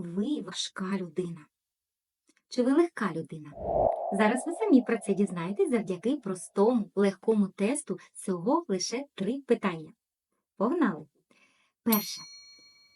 ви важка людина? Чи ви легка людина? Зараз ви самі про це дізнаєтесь завдяки простому, легкому тесту всього лише три питання. Погнали! Перше.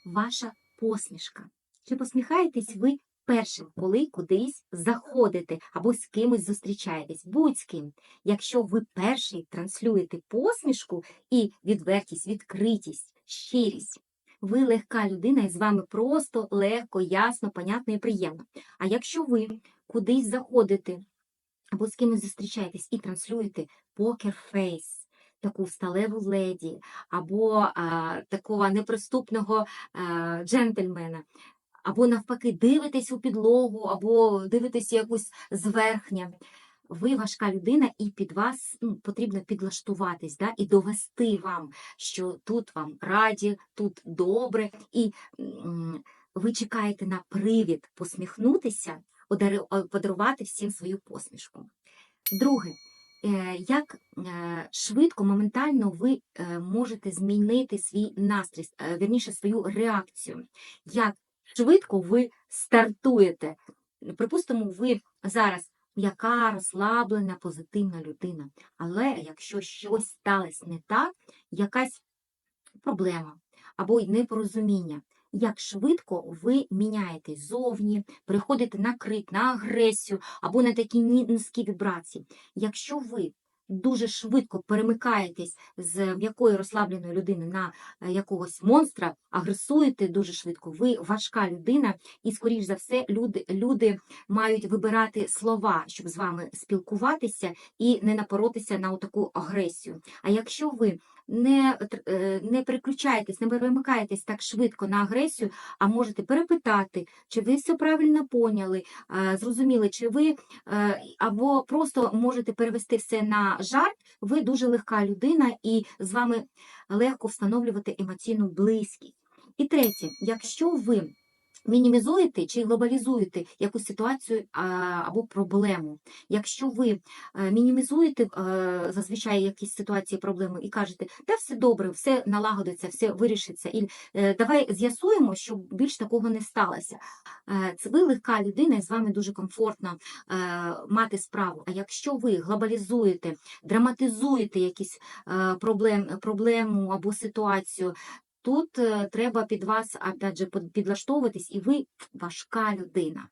Ваша посмішка. Чи посміхаєтесь ви першим, коли кудись заходите або з кимось зустрічаєтесь? Будь з ким. Якщо ви перший транслюєте посмішку і відвертість, відкритість, щирість, ви легка людина і з вами просто легко, ясно, понятно і приємно. А якщо ви кудись заходите або з кимось зустрічаєтесь і транслюєте покерфейс, таку сталеву леді, або а, такого неприступного а, джентльмена, або навпаки дивитесь у підлогу, або дивитесь якусь зверхня. Ви важка людина, і під вас ну, потрібно підлаштуватись да, і довести вам, що тут вам раді, тут добре, і ви чекаєте на привід посміхнутися, подарувати всім свою посмішку. Друге, е, як е, швидко, моментально ви е, можете змінити свій настрій, е, вірніше свою реакцію. Як швидко ви стартуєте. Припустимо, ви зараз м'яка, розслаблена, позитивна людина. Але якщо щось сталося не так, якась проблема або й непорозуміння, як швидко ви міняєтесь зовні, переходите на крик, на агресію або на такі низькі вібрації. Якщо ви дуже швидко перемикаєтесь з м'якої розслабленої людини на е, якогось монстра, агресуєте дуже швидко, ви важка людина, і, скоріш за все, люди, люди мають вибирати слова, щоб з вами спілкуватися і не напоротися на таку агресію. А якщо ви не, е, не переключаєтесь, не перемикаєтесь так швидко на агресію, а можете перепитати, чи ви все правильно поняли, е, зрозуміли, чи ви е, або просто можете перевести все на жарт, ви дуже легка людина і з вами легко встановлювати емоційну близькість. І третє, якщо ви мінімізуєте чи глобалізуєте якусь ситуацію або проблему, якщо ви е, мінімізуєте е, зазвичай якісь ситуації, проблеми і кажете, та все добре, все налагодиться, все вирішиться, і е, давай з'ясуємо, щоб більш такого не сталося. Це ви легка людина, і з вами дуже комфортно мати справу. А якщо ви глобалізуєте, драматизуєте якісь проблем, проблему або ситуацію, тут е, треба під вас опять же, підлаштовуватись, і ви важка людина.